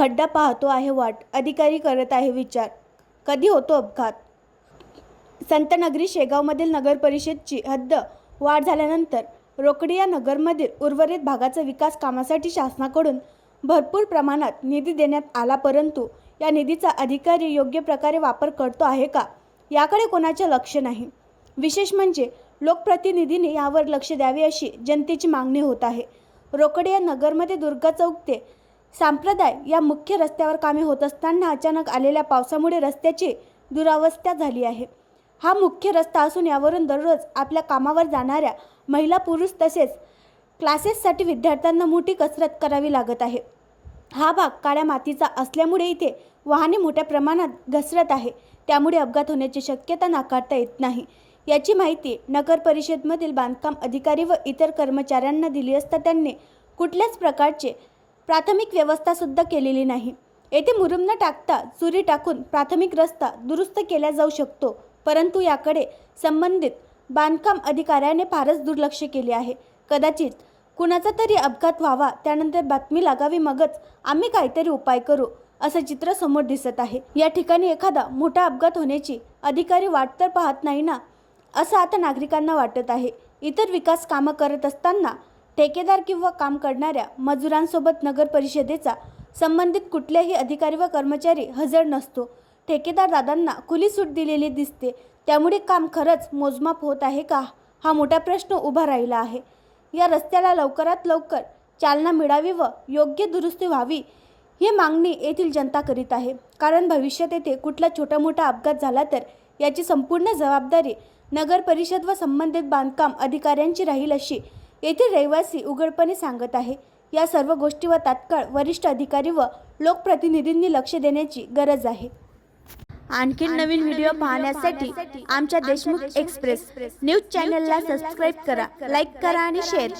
खड्डा पाहतो आहे वाट. अधिकारी करत आहे विचार. कधी होतो अपघात? संतनगरी शेगावमधील नगर परिषदची हद्द वाढ झाल्यानंतर रोकडिया नगरमधील उर्वरित भागाचा विकास कामासाठी शासनाकडून भरपूर प्रमाणात निधी देण्यात आला परंतु या निधीचा अधिकारी योग्य प्रकारे वापर करतो आहे का? याकडे कोणाचे लक्ष नाही. विशेष म्हणजे लोकप्रतिनिधीने यावर लक्ष द्यावे अशी जनतेची मागणी होत आहे. रोकडिया नगरमध्ये दुर्गा चौक ते सांप्रदाय या मुख्य रस्त्यावर कामे होत असताना अचानक आलेल्या पावसामुळे रस्त्याची दुरावस्था झाली आहे. हा मुख्य रस्ता असून यावरून दररोज आपल्या कामावर जाणाऱ्या महिला पुरुष तसेच क्लासेससाठी विद्यार्थ्यांना मोठी कसरत करावी लागत आहे. हा भाग काळ्या मातीचा असल्यामुळे इथे वाहने मोठ्या प्रमाणात घसरत आहे. त्यामुळे अपघात होण्याची शक्यता नाकारता येत नाही. याची माहिती नगर परिषदमधील बांधकाम अधिकारी व इतर कर्मचाऱ्यांना दिली असता त्यांनी कुठल्याच प्रकारचे प्राथमिक व्यवस्थासुद्धा केलेली नाही. येथे मुरुम न टाकता चुरी टाकून प्राथमिक रस्ता दुरुस्त केला जाऊ शकतो परंतु याकडे संबंधित बांधकाम अधिकाऱ्याने फारच दुर्लक्ष केले आहे. कदाचित कुणाचा तरी अपघात व्हावा त्यानंतर बातमी लागावी मगच आम्ही काहीतरी उपाय करू असं चित्र समोर दिसत आहे. या ठिकाणी एखादा मोठा अपघात होण्याची अधिकारी वाट तर पाहत नाही ना असं आता नागरिकांना वाटत आहे. इतर विकास कामं करत असताना ठेकेदार किंवा काम करणाऱ्या मजुरांसोबत नगर परिषदेचा संबंधित कुठल्याही अधिकारी व कर्मचारी हजर नसतो. ठेकेदार दादांना खुली सूट दिलेली दिसते. त्यामुळे काम खरंच मोजमाप होत आहे का? हा मोठा प्रश्न उभा राहिला आहे. या रस्त्याला लवकरात लवकर चालना मिळावी व योग्य दुरुस्ती व्हावी ही मागणी येथील जनता करीत आहे. कारण भविष्यात येथे कुठला छोटा मोठा अपघात झाला तर याची संपूर्ण जबाबदारी नगर परिषद व संबंधित बांधकाम अधिकाऱ्यांची राहील अशी येथील रहिवासी उघडपणे सांगत आहे. या सर्व गोष्टीवर तात्काळ वरिष्ठ अधिकारी व लोकप्रतिनिधींनी लक्ष देण्याची गरज आहे. आणखीन नवीन व्हिडिओ पाहण्यासाठी आमच्या देशमुख एक्सप्रेस न्यूज चॅनलला सबस्क्राईब करा लाईक करा आणि शेअर करा.